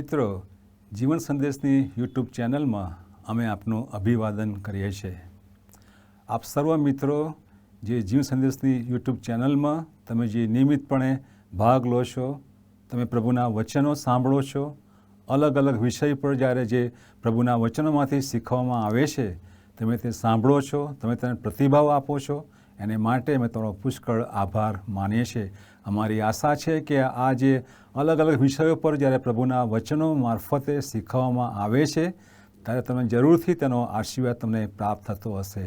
મિત્રો, જીવન સંદેશની યુટ્યુબ ચેનલમાં અમે આપનું અભિવાદન કરીએ છીએ. આપ સર્વ મિત્રો જે જીવન સંદેશની યુટ્યુબ ચેનલમાં તમે જે નિયમિતપણે ભાગ લો છો, તમે પ્રભુના વચનો સાંભળો છો, અલગ અલગ વિષય પર જ્યારે જે પ્રભુના વચનોમાંથી શીખવામાં આવે છે, તમે તે સાંભળો છો, તમે તેને પ્રતિભાવ આપો છો, એને માટે અમે તમારો પુષ્કળ આભાર માનીએ છીએ. અમારી આશા છે કે આ જે અલગ અલગ વિષયો પર જ્યારે પ્રભુના વચનો મારફતે શીખવવામાં આવે છે, ત્યારે તમે જરૂરથી તેનો આશીર્વાદ તમને પ્રાપ્ત થતો હશે.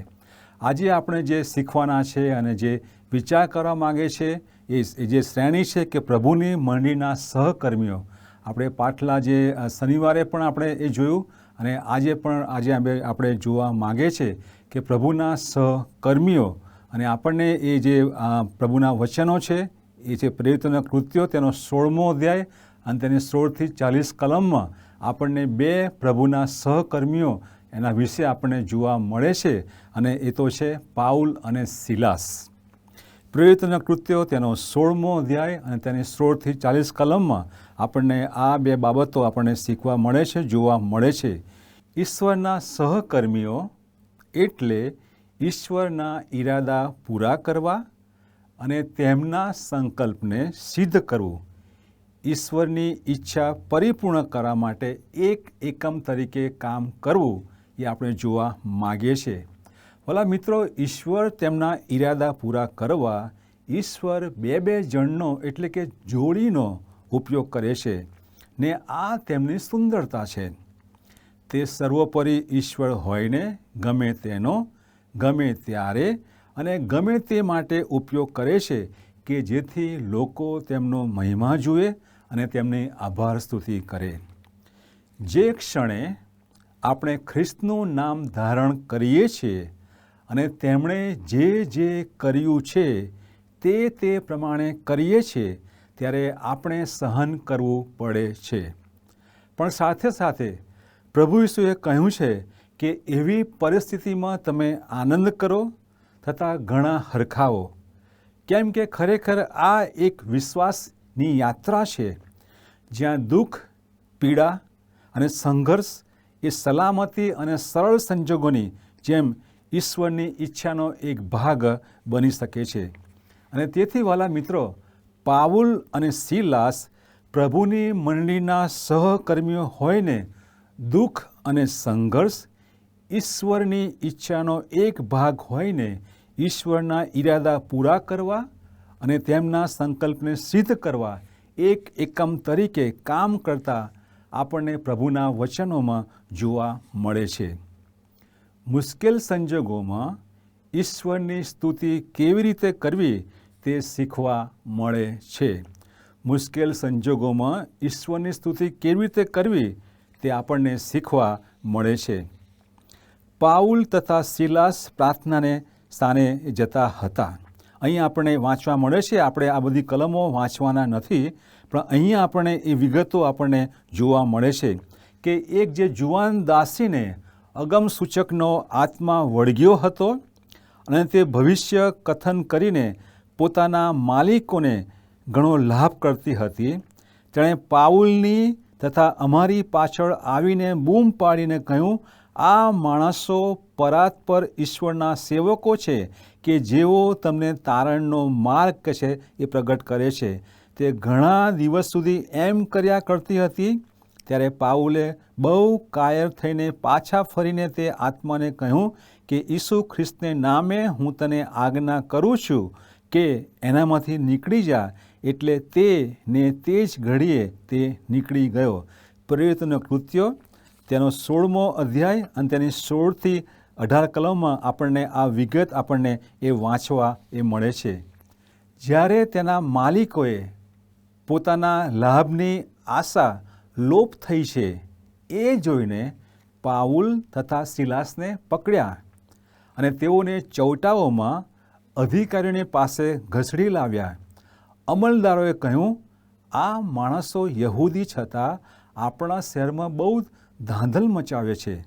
આજે આપણે જે શીખવાના છે અને જે વિચાર કરવા માગે છે, એ જે શ્રેણી છે કે પ્રભુની મંડળીના સહકર્મીઓ. આપણે પાછલા જે શનિવારે પણ આપણે એ જોયું અને આજે પણ આજે આપણે જોવા માગે છે કે પ્રભુના સહકર્મીઓ અને આપણને એ જે પ્રભુના વચનો છે એ છે પ્રેરિતોના કૃત્યો તેનો સોળમો અધ્યાય અને તેની સોળથી ચાલીસ કલમમાં આપણને બે પ્રભુના સહકર્મીઓ એના વિશે આપણને જોવા મળે છે અને એ તો છે પાઉલ અને સિલાસ. પ્રેરિતના કૃત્યો તેનો સોળમો અધ્યાય અને તેની સોળથી ચાલીસ કલમમાં આપણને આ બે બાબતો આપણને શીખવા મળે છે, જોવા મળે છે. ઈશ્વરના સહકર્મીઓ એટલે ઈશ્વરના ઈરાદા પૂરા કરવા અને તેમના સંકલ્પને સિદ્ધ કરવું. ઈશ્વરની ઈચ્છા પરિપૂર્ણ કરવા માટે એક એકમ તરીકે કામ કરવું એ આપણે જોવા માગીએ છીએ. ભલા મિત્રો, ઈશ્વર તેમના ઈરાદા પૂરા કરવા ઈશ્વર બે બે જણનો એટલે કે જોડીનો ઉપયોગ કરે છે ને આ તેમની સુંદરતા છે. તે સર્વોપરી ઈશ્વર હોઈને ગમે તેનો, ગમે ત્યારે અને ગમે તે માટે ઉપયોગ કરે છે કે જેથી લોકો તેમનો મહિમા જુએ અને તેમની આભાર સ્તુતિ કરે. જે ક્ષણે આપણે ખ્રિસ્તનું નામ ધારણ કરીએ છીએ અને તેમણે જે જે કર્યું છે તે તે પ્રમાણે કરીએ છીએ, ત્યારે આપણે સહન કરવું પડે છે. પણ સાથે સાથે પ્રભુ ઈસુએ કહ્યું છે કે એવી પરિસ્થિતિમાં તમે આનંદ કરો તથા ઘણા હરખાઓ. કેમ કે ખરેખર આ એક વિશ્વાસની યાત્રા છે, જ્યાં દુઃખ, પીડા અને સંઘર્ષ એ સલામતી અને સરળ સંજોગોની જેમ ઈશ્વરની ઈચ્છાનો એક ભાગ બની શકે છે. અને તેથી વાલા મિત્રો પાવુલ અને સિલાસ પ્રભુની મંડળીના સહકર્મીઓ હોઈને દુઃખ અને સંઘર્ષ ઈશ્વરની ઈચ્છાનો એક ભાગ હોઈને ઈશ્વરના ઈરાદા પૂરા કરવા અને તેમના સંકલ્પને સિદ્ધ કરવા એક એકમ તરીકે કામ કરતા આપણને પ્રભુના વચનોમાં જોવા મળે છે. મુશ્કેલ સંજોગોમાં ઈશ્વરની સ્તુતિ કેવી રીતે કરવી તે શીખવા મળે છે. મુશ્કેલ સંજોગોમાં ઈશ્વરની સ્તુતિ કેવી રીતે કરવી તે આપણને શીખવા મળે છે. પાઉલ તથા સિલાસ પ્રાર્થનાને સ્થાને જતા હતા. અહીં આપણને વાંચવા મળે છે, આપણે આ બધી કલમો વાંચવાના નથી, પણ અહીં આપણને એ વિગતો આપણને જોવા મળે છે કે એક જે જુવાન દાસીને અગમ સૂચકનો આત્મા વળગ્યો હતો અને તે ભવિષ્ય કથન કરીને પોતાના માલિકોને ઘણો લાભ કરતી હતી. તેણે પાઉલની તથા અમારી પાછળ આવીને બૂમ પાડીને કહ્યું આ માણસો પરાત પર ઈશ્વરના સેવકો છે કે જેઓ તમને તારણનો માર્ગ છે એ પ્રગટ કરે છે. તે ઘણા દિવસ સુધી એમ કર્યા કરતી હતી, ત્યારે પાઉલે બહુ કાયર થઈને પાછા ફરીને તે આત્માને કહ્યું કે, ઈસુ ખ્રિસ્તને નામે હું તને આજ્ઞા કરું છું કે એનામાંથી નીકળી જા, એટલે તે ને તે જ ઘડીએ તે નીકળી ગયો. પ્રેરિતનો કૃત્યો તેનો સોળમો અધ્યાય અને તેની સોળથી અઢાર કલમમાં આપણને આ વિગત આપણને એ વાંચવા એ મળે છે. જ્યારે તેના માલિકોએ પોતાના લાભની આશા લોપ થઈ છે, એ જોઈને પાઉલ તથા સિલાસને પકડ્યા અને તેઓને ચૌટાઓમાં અધિકારીઓની પાસે ઘસડી લાવ્યા. અમલદારોએ કહ્યું, આ માણસો યહૂદી છતાં આપણા શહેરમાં બહુ ધાંધલ મચાવે છે.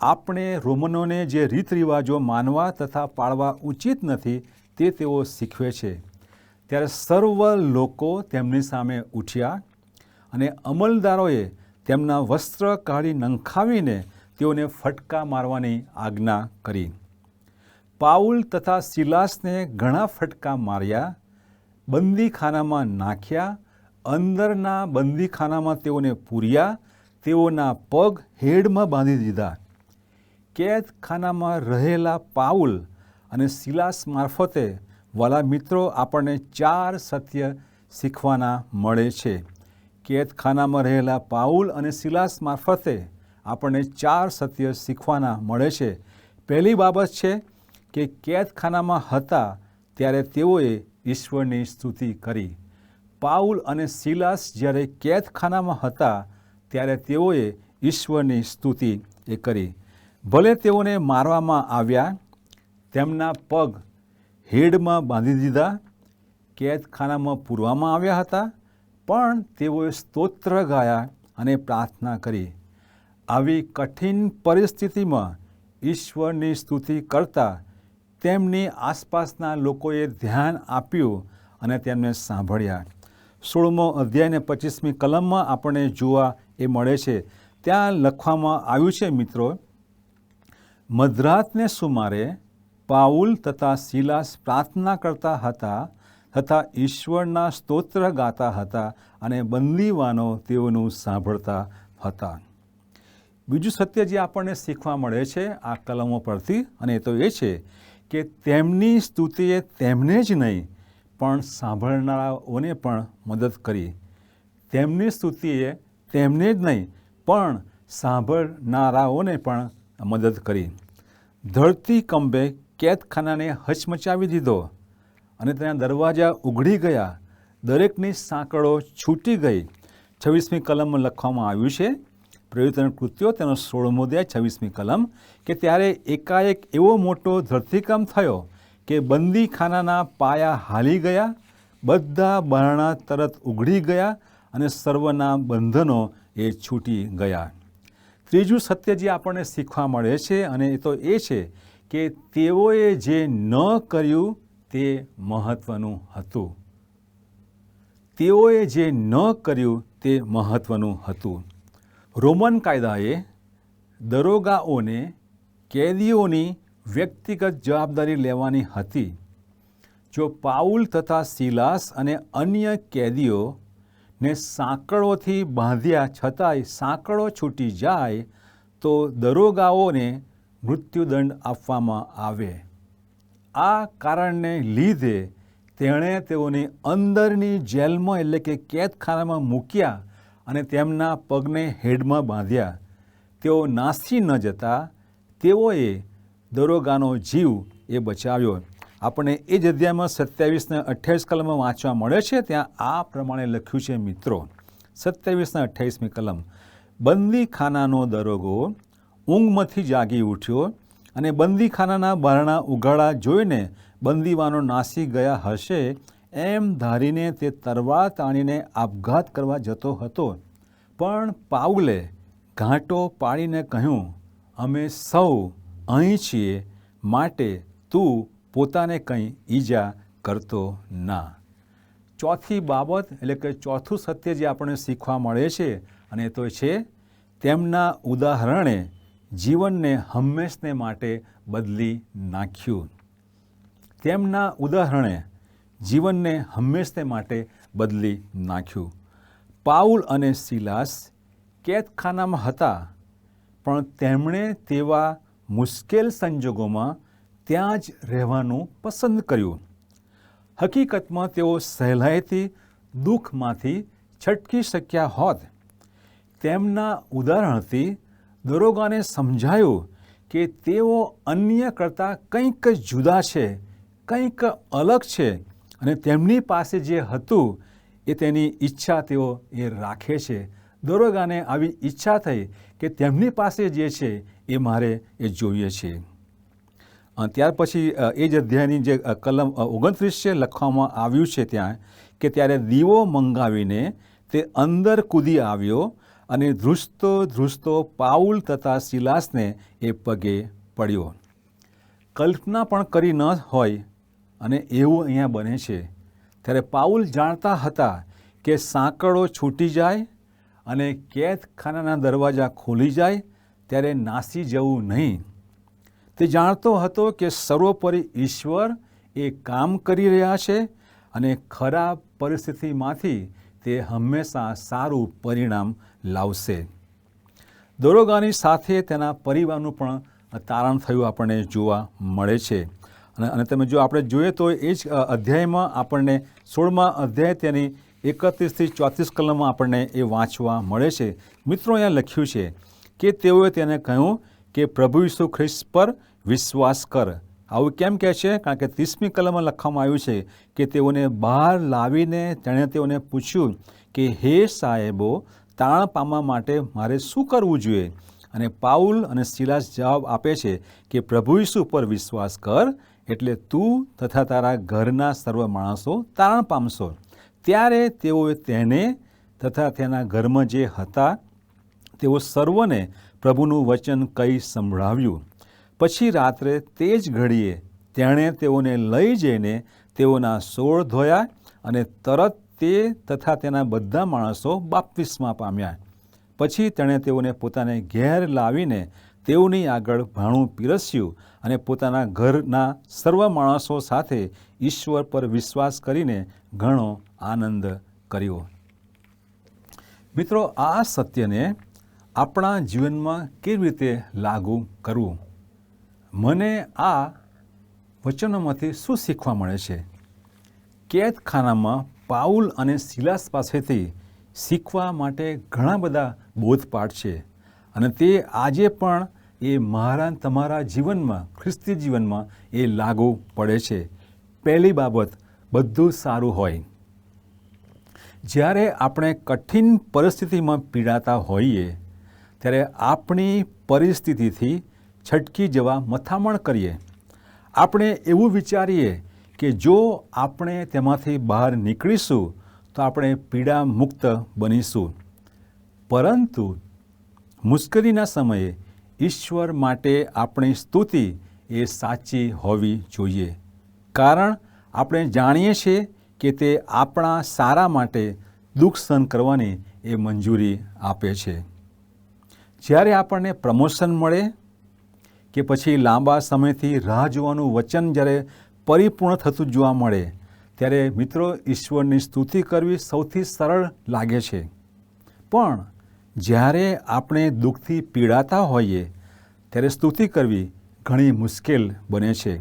આપણે રોમનોને જે રીત રિવાજો માનવા તથા પાળવા ઉચિત નથી તે તેઓ શીખવે છે. ત્યારે સર્વ લોકો તેમની સામે ઉઠ્યા અને અમલદારોએ તેમના વસ્ત્ર કાઢી નંખાવીને તેઓને ફટકા મારવાની આજ્ઞા કરી. પાઉલ તથા સિલાસને ઘણા ફટકા માર્યા, બંદીખાનામાં નાખ્યા, અંદરના બંદીખાનામાં તેઓને પૂર્યા તેઓના પગ હેડમાં બાંધી દીધા. કેદખાનામાં રહેલા પાઉલ અને સિલાસ મારફતે વાલા મિત્રો આપણને ચાર સત્ય શીખવાના મળે છે. કેદખાનામાં રહેલા પાઉલ અને સિલાસ મારફતે આપણને ચાર સત્ય શીખવાના મળે છે. પહેલી બાબત છે કે કેદખાનામાં હતા ત્યારે તેઓએ ઈશ્વરની સ્તુતિ કરી. પાઉલ અને સિલાસ જ્યારે કેદખાનામાં હતા ત્યારે તેઓએ ઈશ્વરની સ્તુતિ એ કરી. ભલે તેઓને મારવામાં આવ્યા, તેમના પગ હેડમાં બાંધી દીધા, કેદખાનામાં પૂરવામાં આવ્યા હતા, પણ તેઓએ સ્તોત્ર ગાયા અને પ્રાર્થના કરી. આવી કઠિન પરિસ્થિતિમાં ઈશ્વરની સ્તુતિ કરતા તેમની આસપાસના લોકોએ ધ્યાન આપ્યું અને તેમને સાંભળ્યા. સોળમો અધ્યાય અને પચીસમી કલમમાં આપણને જોવા એ મળે છે. ત્યાં લખવામાં આવ્યું છે, મિત્રો મધરાતને સુમારે પાઉલ તથા શિલાસ પ્રાર્થના કરતા હતા, તથા ઈશ્વરના સ્તોત્ર ગાતા હતા અને બંદીવાનો તેઓનું સાંભળતા હતા. બીજું સત્ય જે આપણને શીખવા મળે છે આ કલમો પરથી, અને એ તો એ છે કે તેમની સ્તુતિએ તેમને જ નહીં પણ સાંભળનારાઓને પણ મદદ કરી. તેમની સ્તુતિએ તેમને જ નહીં, પણ સાંભળનારાઓને પણ મદદ કરી. ધરતી કંબે કેદખાનાને હચમચાવી દીધો અને તેના દરવાજા ઉઘડી ગયા. દરેકની સાંકળો છૂટી ગઈ. છવ્વીસમી કલમમાં લખવામાં આવ્યું છે પ્રયોજન કૃત્યો તેનો સોળમો અધ્યાય છવ્વીસમી કલમ કે ત્યારે એકાએક એવો મોટો ધરતીકંપ થયો કે બંદીખાનાના પાયા હાલી ગયા, બધા બારણા તરત ઉઘડી ગયા અને સર્વના બંધનો એ છૂટી ગયા. ત્રીજું સત્ય જે આપણને શીખવા મળે છે અને એ તો એ છે કે તેઓએ જે ન કર્યું તે મહત્ત્વનું હતું. તેઓએ જે ન કર્યું તે મહત્ત્વનું હતું. રોમન કાયદાએ દરોગાઓને, કેદીઓની વ્યક્તિગત જવાબદારી લેવાની હતી. જો પાઉલ તથા સિલાસ અને અન્ય કેદીઓ ને સાંકળોથી બાંધ્યા છતાંય સાંકળો છૂટી જાય, તો દરોગાઓને મૃત્યુદંડ આપવામાં આવે. આ કારણને લીધે તેણે તેઓની અંદરની જેલમાં એટલે કે કેદખાનામાં મૂક્યા અને તેમના પગને હેડમાં બાંધ્યા. તેઓ નાસી ન જતા, તેઓએ દરોગાનો જીવ એ બચાવ્યો. આપણને એ જ અધ્યાયમાં સત્યાવીસને અઠ્યાવીસ કલમમાં વાંચવા મળે છે, ત્યાં આ પ્રમાણે લખ્યું છે, મિત્રો. સત્યાવીસને અઠ્યાવીસમી કલમ. બંદીખાનાનો દરોગો ઊંઘમાંથી જાગી ઉઠ્યો અને બંદીખાનાના બારણા ઉઘાડા જોઈને બંદીવાનો નાસી ગયા હશે, એમ ધારીને તે તરવાર તાણીને આપઘાત કરવા જતો હતો. પણ પાઉલે ઘાંટો પાડીને કહ્યું, અમે સૌ અહીં છીએ, માટે તું પોતાને કંઈ ઈજા કરતો ના. ચોથી બાબત, એટલે કે ચોથું સત્ય જે આપણને શીખવા મળે છે, અને તો છે, તેમના ઉદાહરણે જીવનને હંમેશને માટે બદલી નાખ્યું. તેમના ઉદાહરણે જીવનને હંમેશને માટે બદલી નાખ્યું. પાઉલ અને સિલાસ કેદખાનામાં હતા, પણ તેમણે તેવા મુશ્કેલ સંજોગોમાં ત્યાં જ રહેવાનું પસંદ કર્યું. હકીકતમાં તેઓ સહેલાઈથી દુઃખમાંથી છટકી શક્યા હોત. તેમના ઉદાહરણથી દરોગાને સમજાયું કે તેઓ અન્ય કરતાં કંઈક જુદા છે, કંઈક અલગ છે અને તેમની પાસે જે હતું એ તેની ઈચ્છા તેઓ એ રાખે છે. દરોગાને આવી ઈચ્છા થઈ કે તેમની પાસે જે છે એ મારે એ જોઈએ છે. ત્યાર પછી એ જ અધ્યાયની જે કલમ ઓગણત્રીસ છે લખવામાં આવ્યું છે ત્યાં કે ત્યારે દીવો મંગાવીને તે અંદર કૂદી આવ્યો અને ધ્રુસતો ધ્રુસતો પાઉલ તથા સિલાસને એ પગે પડ્યો. કલ્પના પણ કરી ન હોય અને એવું અહીંયા બને છે. ત્યારે પાઉલ જાણતા હતા કે સાંકળો છૂટી જાય અને કેદખાનાના દરવાજા ખોલી જાય ત્યારે નાસી જવું નહીં. તે જાણતો હતો કે સર્વોપરી ઈશ્વર એ કામ કરી રહ્યા છે અને ખરાબ પરિસ્થિતિમાંથી તે હંમેશા સારું પરિણામ લાવશે. દરોગાની સાથે તેના પરિવારનું પણ તારણ થયું આપણને જોવા મળે છે. અને અને તમે જો આપણે જોઈએ તો એ જ અધ્યાયમાં આપણને સોળમા અધ્યાય તેની એકત્રીસથી ચોત્રીસ કલમમાં આપણને એ વાંચવા મળે છે. મિત્રો અહીંયા લખ્યું છે કે તેઓએ તેને કહ્યું કે પ્રભુ ઈસુ ખ્રિસ્ત પર વિશ્વાસ કર. આવું કેમ કહે છે? કારણ કે ત્રીસમી કલમમાં લખવામાં આવ્યું છે કે તેઓને બહાર લાવીને તેણે તેઓને પૂછ્યું કે, હે સાહેબો, તાણ પામવા માટે મારે શું કરવું જોઈએ? અને પાઉલ અને શિલાસ જવાબ આપે છે કે, પ્રભુ ઈસુ પર વિશ્વાસ કર, એટલે તું તથા તારા ઘરના સર્વ માણસો તારણ પામશો. ત્યારે તેઓએ તેને તથા તેના ઘરમાં જે હતા તેઓ સર્વને પ્રભુનું વચન કહી સંભળાવ્યું. પછી રાત્રે તે જ ઘડીએ તેણે તેઓને લઈ જઈને તેઓના સોળ ધોયા અને તરત તે તથા તેના બધા માણસો બાપ્તિસ્મા પામ્યા. પછી તેણે તેઓને પોતાને ઘેર લાવીને તેઓની આગળ ભાણું પીરસ્યું અને પોતાના ઘરના સર્વ માણસો સાથે ઈશ્વર પર વિશ્વાસ કરીને ઘણો આનંદ કર્યો. મિત્રો, આ સત્યને આપણા જીવનમાં કેવી રીતે લાગુ કરવું? મને આ વચનોમાંથી શું શીખવા મળે છે? કેદખાનામાં પાઉલ અને સિલાસ પાસેથી શીખવા માટે ઘણા બધા બોધપાઠ છે. અને તે આજે પણ એ મારા તમારા જીવનમાં, ખ્રિસ્તી જીવનમાં એ લાગુ પડે છે. પહેલી બાબત, બધું સારું હોય. જ્યારે આપણે કઠિન પરિસ્થિતિમાં પીડાતા હોઈએ ત્યારે આપણી પરિસ્થિતિથી છટકી જવા મથામણ કરીએ. આપણે એવું વિચારીએ કે જો આપણે તેમાંથી બહાર નીકળીશું, તો આપણે પીડા મુક્ત બનીશું. પરંતુ મુશ્કેલીના સમયે ઈશ્વર માટે આપણી સ્તુતિ એ સાચી હોવી જોઈએ. કારણ આપણે જાણીએ છીએ કે તે આપણા સારા માટે દુઃખ સહન કરવાની એ મંજૂરી આપે છે. જ્યારે આપણને પ્રમોશન મળે કે પછી લાંબા સમયથી રાહ જોવાનું વચન જ્યારે પરિપૂર્ણ થતું જોવા મળે, ત્યારે મિત્રો ઈશ્વરની સ્તુતિ કરવી સૌથી સરળ લાગે છે. પણ જ્યારે આપણે દુઃખથી પીડાતા હોઈએ, ત્યારે સ્તુતિ કરવી ઘણી મુશ્કેલ બને છે.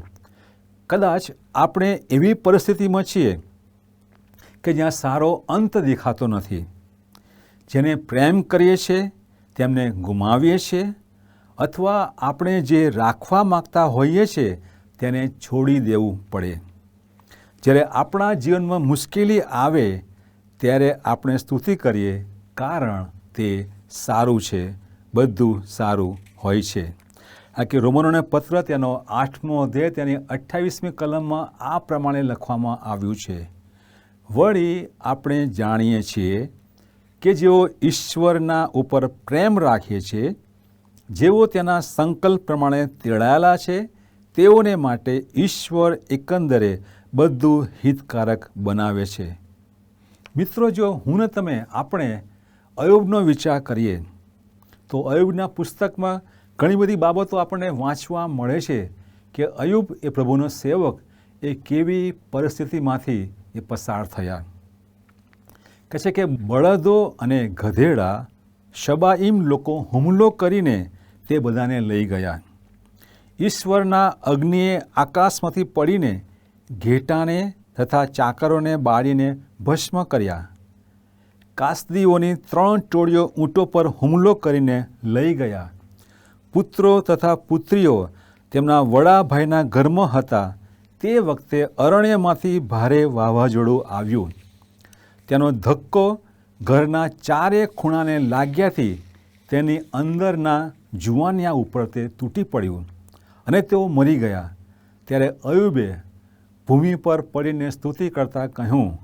કદાચ આપણે એવી પરિસ્થિતિમાં છીએ કે જ્યાં સારો અંત દેખાતો નથી, જેને પ્રેમ કરીએ છીએ તેમને ગુમાવીએ છીએ અથવા આપણે જે રાખવા માગતા હોઈએ છીએ તેને છોડી દેવું પડે. જ્યારે આપણા જીવનમાં મુશ્કેલી આવે ત્યારે આપણે સ્તુતિ કરીએ, કારણ તે સારું છે, બધું સારું હોય છે. આ કે રોમનોને પત્ર તેનો આઠમો અધ્યાય તેની અઠ્ઠાવીસમી કલમમાં આ પ્રમાણે લખવામાં આવ્યું છે. વળી આપણે જાણીએ છીએ કે જેઓ ઈશ્વરના ઉપર પ્રેમ રાખે છે, જેઓ તેના સંકલ્પ પ્રમાણે તેડાયેલા છે, તેઓને માટે ઈશ્વર એકંદરે બધું હિતકારક બનાવે છે. મિત્રો, જો હું ને તમે આપણે અયોબનો વિચાર કરીએ, તો અયુબના પુસ્તકમાં ઘણી બધી બાબતો આપણને વાંચવા મળે છે કે અયુબ એ પ્રભુનો સેવક એ કેવી પરિસ્થિતિમાંથી એ પસાર થયા. કહે છે કે બળદો અને ગધેડા શબાઈમ લોકો હુમલો કરીને તે બધાને લઈ ગયા. ઈશ્વરના અગ્નિએ આકાશમાંથી પડીને ઘેટાને તથા ચાકરોને બાળીને ભસ્મ કર્યા. કાસદીઓની ત્રણ ટોળીઓ ઊંટો પર હુમલો કરીને લઈ ગયા. પુત્રો તથા પુત્રીઓ તેમના વડા ભાઈના ઘરમાં હતા. તે વખતે અરણ્યમાંથી ભારે વાવાઝોડું આવ્યું. તેનો ધક્કો ઘરના ચારે ખૂણાને લાગ્યાથી તેની અંદરના જુવાનિયા ઉપર તે તૂટી પડ્યું અને તેઓ મરી ગયા. ત્યારે અયુબે ભૂમિ પર પડીને સ્તુતિ કરતાં કહ્યું,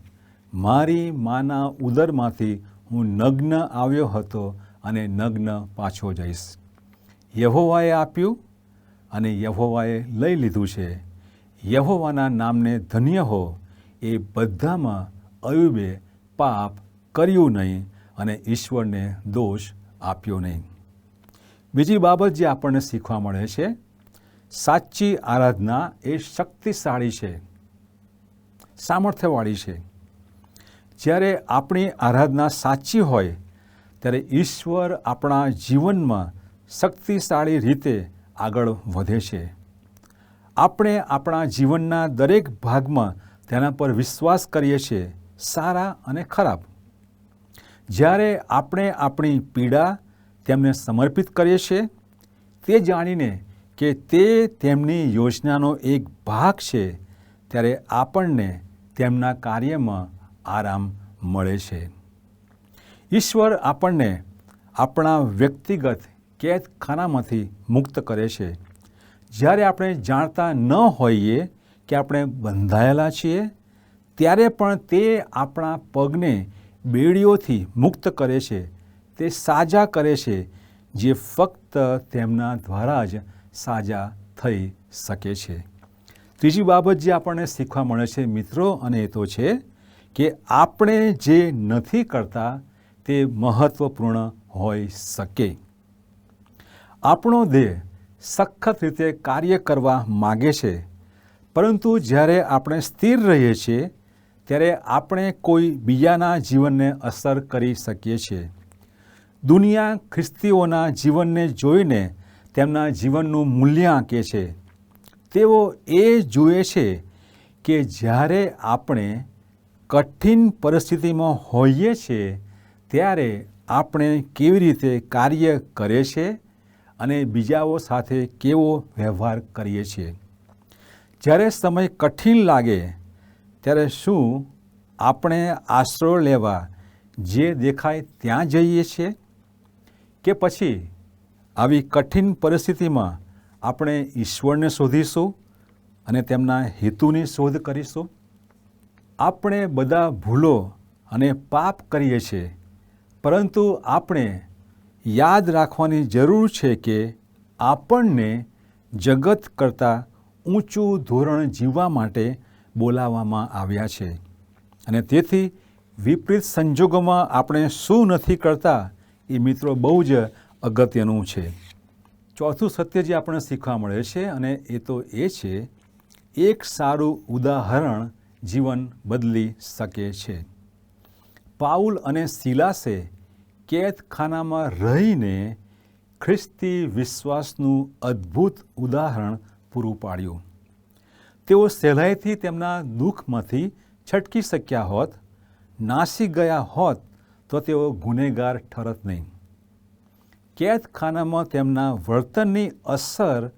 મારી માના ઉદરમાંથી હું નગ્ન આવ્યો હતો અને નગ્ન પાછો જઈશ. યહોવાએ આપ્યું અને યહોવાએ લઈ લીધું છે. યહોવાના નામને ધન્ય હો. એ બધામાં અયુબે પાપ કર્યું નહીં અને ઈશ્વરને દોષ આપ્યો નહીં. બીજી બાબત જે આપણને શીખવા મળે છે, સાચી આરાધના એ શક્તિશાળી છે, સામર્થ્યવાળી છે. જ્યારે આપણી આરાધના સાચી હોય, ત્યારે ઈશ્વર આપણા જીવનમાં શક્તિશાળી રીતે આગળ વધે છે. આપણે આપણા જીવનના દરેક ભાગમાં તેના પર વિશ્વાસ કરીએ છીએ સારા અને ખરાબ. જ્યારે આપણે આપણી પીડા તેમને સમર્પિત કરીએ છીએ, તે જાણીને કે તે તેમની યોજનાનો એક ભાગ છે, ત્યારે આપણને તેમના કાર્યમાં આરામ મળે છે. ઈશ્વર આપણને આપણા વ્યક્તિગત કેદખાનામાંથી મુક્ત કરે છે. જ્યારે આપણે જાણતા ન હોઈએ કે આપણે બંધાયેલા છીએ ત્યારે પણ તે આપણા પગને બેડીઓથી મુક્ત કરે છે, તે સાજા કરે છે, જે ફક્ત તેમના દ્વારા જ સાજા થઈ શકે છે. ત્રીજી બાબત જે આપણને શીખવા મળે છે મિત્રો, અને એ તો છે કે આપણે જે નથી કરતા તે મહત્ત્વપૂર્ણ હોઈ શકે. આપણો દેહ સખત રીતે કાર્ય કરવા માગે છે, પરંતુ જ્યારે આપણે સ્થિર રહીએ છીએ ત્યારે આપણે કોઈ બીજાના જીવનને અસર કરી શકીએ છીએ. દુનિયા ખ્રિસ્તીઓના જીવનને જોઈને તેમના જીવનનું મૂલ્ય આંકે છે. તેઓ એ જુએ છે કે જ્યારે આપણે કઠિન પરિસ્થિતિમાં હોઈએ છીએ, ત્યારે આપણે કેવી રીતે કાર્ય કરે છે અને બીજાઓ સાથે કેવો વ્યવહાર કરીએ છીએ. જ્યારે સમય કઠિન લાગે ત્યારે શું આપણે આશરો લેવા જે દેખાય ત્યાં જઈએ છીએ? કે પછી આવી કઠિન પરિસ્થિતિમાં આપણે ઈશ્વરને શોધીશું અને તેમના હેતુની શોધ કરીશું? આપણે બધા ભૂલો અને પાપ કરીએ છીએ, પરંતુ આપણે યાદ રાખવાની જરૂર છે કે આપણને જગત કરતાં ઊંચું ધોરણ જીવવા માટે બોલાવવામાં આવ્યા છે. અને તેથી વિપરીત સંજોગોમાં આપણે શું નથી કરતા એ મિત્રો બહુ જ અગત્યનું છે. ચોથું સત્ય જે આપણને શીખવા મળે છે અને એ તો એ છે, એક સારું ઉદાહરણ જીવન બદલી શકે છે. પાઉલ અને સિલાસે કેદખાનામાં રહીને ખ્રિસ્તી વિશ્વાસનું અદ્ભુત ઉદાહરણ પૂરું પાડ્યું. તેઓ સહેલાઈથી તેમના દુઃખમાંથી છટકી શક્યા હોત, નાસી ગયા હોત, તો તેઓ ગુનેગાર ઠરત નહીં. કેદખાનામાં તેમના વર્તનની અસર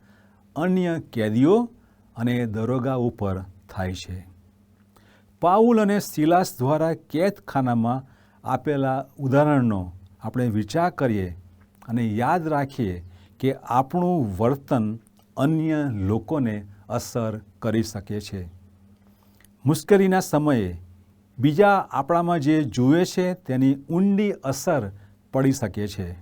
અન્ય કેદીઓ અને દરોગા ઉપર થાય છે. પાઉલ અને સિલાસ દ્વારા કેદખાનામાં આપેલા ઉદાહરણનો આપણે વિચાર કરીએ અને યાદ રાખીએ કે આપણું વર્તન અન્ય લોકોને અસર કરી શકે છે. મુશ્કેલીના સમયે બીજા આપણામાં જે જુએ છે તેની ઊંડી અસર પડી શકે છે.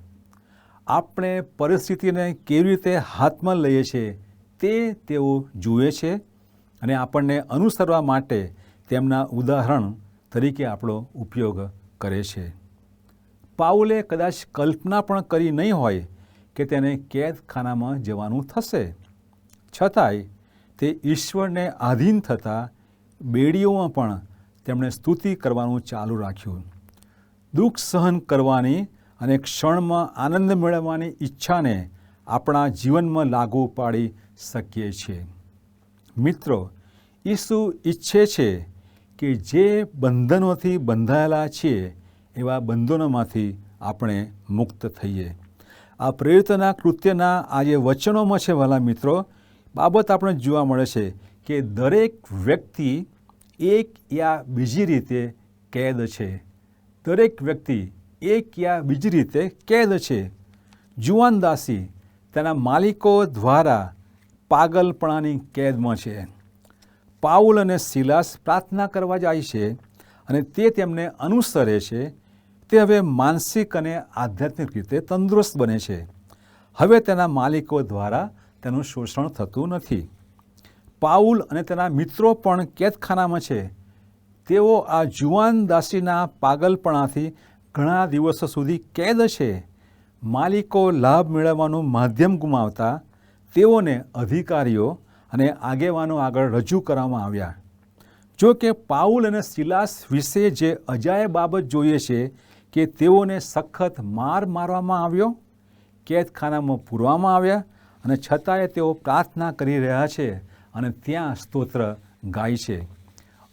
આપણે પરિસ્થિતિને કેવી રીતે હાથમાં લઈએ છીએ તે તેઓ જુએ છે અને આપણને અનુસરવા માટે તેમના ઉદાહરણ તરીકે આપણો ઉપયોગ કરે છે. પાઉલે કદાચ કલ્પના પણ કરી નહીં હોય કે તેને કેદખાનામાં જવાનું થશે. છતાંય તે ઈશ્વરને આધીન થતાં બેડીઓમાં પણ તેમણે સ્તુતિ કરવાનું ચાલુ રાખ્યું. દુઃખ સહન કરવાની અને ક્ષણમાં આનંદ મેળવવાની ઈચ્છાને આપણા જીવનમાં લાગુ પાડી શકીએ છીએ. મિત્રો, ઈસુ ઈચ્છે છે કે જે બંધનોથી બંધાયેલા છીએ એવા બંધનોમાંથી આપણે મુક્ત થઈએ. આ પ્રેરિતના કૃત્યના આ જે વચનોમાં છે વાલા મિત્રો બાબત આપણે જોવા મળે છે કે દરેક વ્યક્તિ એક યા બીજી રીતે કેદ છે. દરેક વ્યક્તિ એક યા બીજી રીતે કેદ છે. જુવાન દાસી તેના માલિકો દ્વારા પાગલપણાની કેદમાં છે. પાઉલ અને સિલાસ પ્રાર્થના કરવા જાય છે અને તે તેમને અનુસરે છે. તે હવે માનસિક અને આધ્યાત્મિક રીતે તંદુરસ્ત બને છે. હવે તેના માલિકો દ્વારા તેનું શોષણ થતું નથી. પાઉલ અને તેના મિત્રો પણ કેદખાનામાં છે. તેઓ આ જુવાન દાસીના પાગલપણાથી ઘણા દિવસો સુધી કેદ છે. માલિકો લાભ મેળવવાનું માધ્યમ ગુમાવતા તેઓને અધિકારીઓ અને આગેવાનો આગળ રજૂ કરવામાં આવ્યા. જો કે પાઉલ અને સિલાસ વિશે જે અજાય બાબત જોઈએ છે કે તેઓને સખત માર મારવામાં આવ્યો, કેદખાનામાં પૂરવામાં આવ્યા અને છતાંય તેઓ પ્રાર્થના કરી રહ્યા છે અને ત્યાં સ્તોત્ર ગાય છે.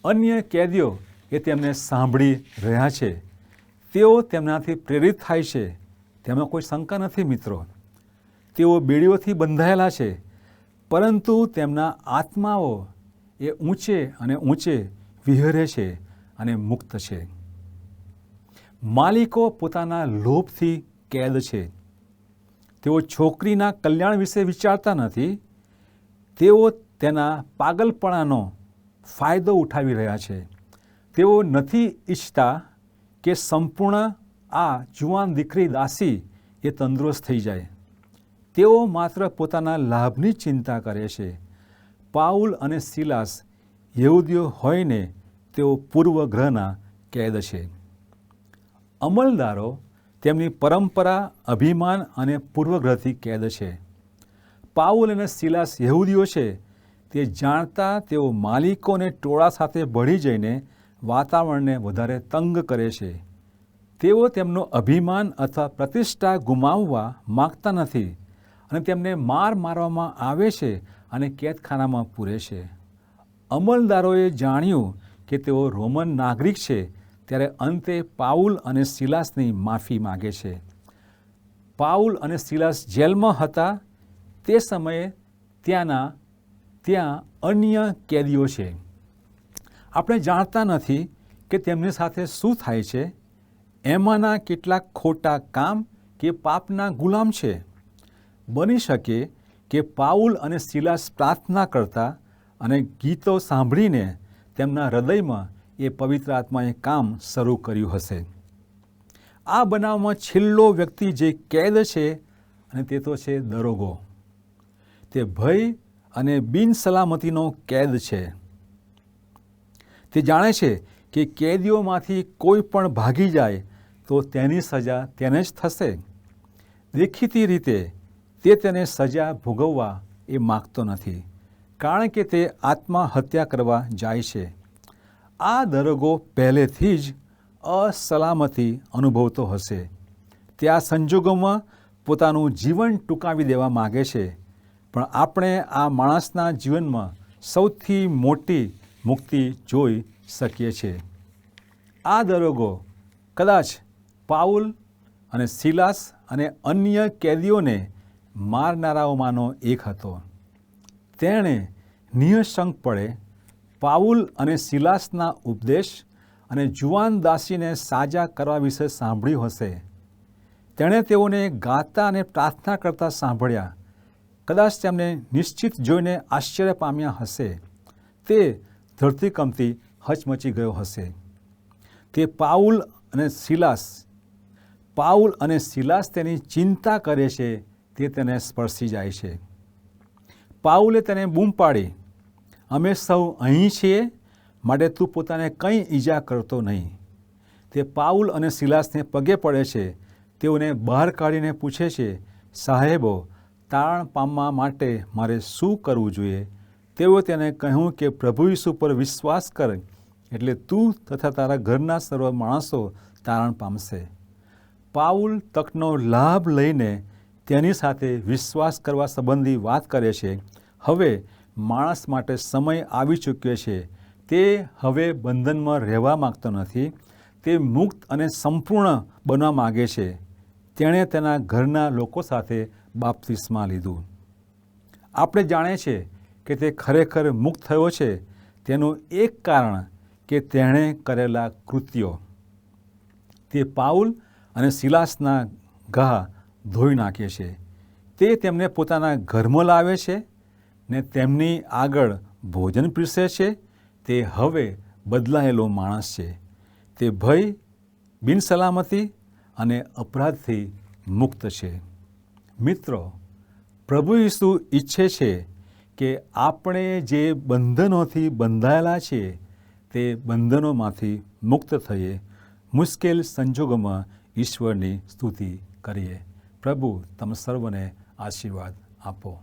અન્ય કેદીઓ એ તેમને સાંભળી રહ્યા છે. તેઓ તેમનાથી પ્રેરિત થાય છે. તેમાં કોઈ શંકા નથી મિત્રો. તેઓ બેડીઓથી બંધાયેલા છે. પરંતુ તેમના આત્માઓ એ ઊંચે અને ઊંચે વિહરે છે અને મુક્ત છે. માલિકો પોતાના લોભથી કેદ છે. તેઓ છોકરીના કલ્યાણ વિશે વિચારતા નથી, તેઓ તેના પાગલપણાનો ફાયદો ઉઠાવી રહ્યા છે. તેઓ નથી ઈચ્છતા કે સંપૂર્ણ આ જુવાન દીકરી દાસી એ તંદુરસ્ત થઈ જાય. તેઓ માત્ર પોતાના લાભની ચિંતા કરે છે. પાઉલ અને સિલાસ યહૂદીઓ હોઈને તેઓ પૂર્વગ્રહના કેદ છે. અમલદારો તેમની પરંપરા, અભિમાન અને પૂર્વગ્રહથી કેદ છે. પાઉલ અને સિલાસ યહૂદીઓ છે, તે જાણતા તેઓ માલિકોને ટોળા સાથે ભળી જઈને વાતાવરણને વધારે તંગ કરે છે. તેઓ તેમનો અભિમાન અથવા પ્રતિષ્ઠા ગુમાવવા માગતા નથી અને તેમને માર મારવામાં આવે છે અને કેદખાનામાં પૂરે છે. અમલદારોએ જાણ્યું કે તેઓ રોમન નાગરિક છે ત્યારે અંતે પાઉલ અને સિલાસની માફી માગે છે. પાઉલ અને સિલાસ જેલમાં હતા. તે સમયે ત્યાંના, ત્યાં અન્ય કેદીઓ છે. આપણે જાણતા નથી કે તેમની સાથે શું થાય છે. એમાંના કેટલાક ખોટા કામ કે પાપના ગુલામ છે. બની શકે કે પાઉલ અને સિલાસ પ્રાર્થના કરતા અને ગીતો સાંભળીને તેમના હૃદયમાં એ પવિત્ર આત્માએ કામ શરૂ કર્યું હશે. આ બનાવમાં છેલ્લો વ્યક્તિ જે કેદ છે અને તે તો છે દરોગો. તે ભય અને બિનસલામતીનો કેદ છે. તે જાણે છે કે કેદીઓમાંથી કોઈ પણ ભાગી જાય તો તેની સજા તેને જ થશે. દેખીતી રીતે તે તેને સજા ભોગવવા એ માગતો નથી. કારણ કે તે આત્મહત્યા કરવા જાય છે. આ દરોગો પહેલેથી જ અસલામતી અનુભવતો હશે. તે આ સંજોગોમાં પોતાનું જીવન ટૂંકાવી દેવા માગે છે. પણ આપણે આ માણસના જીવનમાં સૌથી મોટી મુક્તિ જોઈ શકીએ છીએ. આ દરોગો કદાચ પાઉલ અને સિલાસ અને અન્ય કેદીઓને મારનારાઓમાંનો એક હતો. તેણે નિઃશંકપણે પાઉલ અને સિલાસના ઉપદેશ અને જુવાન દાસીને સાજા કરવા વિશે સાંભળ્યું હશે. તેણે તેઓને ગાતા અને પ્રાર્થના કરતા સાંભળ્યા. કદાચ તેમને નિશ્ચિત જોઈને આશ્ચર્ય પામ્યા હશે. તે ધરતીકંપથી હચમચી ગયો હશે. તે પાઉલ અને સિલાસ, પાઉલ અને સિલાસ તેની ચિંતા કરે છે, તે તેને સ્પર્શી જાય છે. પાઉલે તેને બૂમ પાડી. અમે સૌ અહીં છીએ, માટે તું પોતાને કંઈ ઈજા કરતો નહીં. તે પાઉલ અને સિલાસને પગે પડે છે, તેઓને બહાર કાઢીને પૂછે છે, સાહેબો, તારણ પામવા માટે મારે શું કરવું જોઈએ? તેઓ તેને કહ્યું કે, પ્રભુ ઈસુ પર વિશ્વાસ કર, એટલે તું તથા તારા ઘરના સર્વ માણસો તારણ પામશે. પાઉલ તકનો લાભ લઈને તેની સાથે વિશ્વાસ કરવા સંબંધી વાત કરે છે. હવે માણસ માટે સમય આવી ચૂક્યો છે, તે હવે બંધનમાં રહેવા માગતો નથી, તે મુક્ત અને સંપૂર્ણ બનવા માગે છે. તેણે તેના ઘરના લોકો સાથે બાપતિસમાં લીધું. આપણે જાણીએ છીએ કે તે ખરેખર મુક્ત થયો છે, તેનું એક કારણ કે તેણે કરેલા કૃત્યો. તે પાઉલ અને સિલાસના ઘા ધોઈ નાખે છે. તે તેમને પોતાના ઘરમાં લાવે છે ને તેમની આગળ ભોજન પીરસે છે, તે હવે બદલાયેલો માણસ છે. તે ભય બિનસલામતી અને અપરાધથી મુક્ત છે. મિત્રો, પ્રભુ ઈસુ ઈચ્છે છે કે આપણે જે બંધનોથી બંધાયેલા છીએ, તે બંધનોમાંથી મુક્ત થઈએ. મુશ્કેલ સંજોગોમાં ઈશ્વરની સ્તુતિ કરીએ. પ્રભુ તમે સર્વને આશીર્વાદ આપો.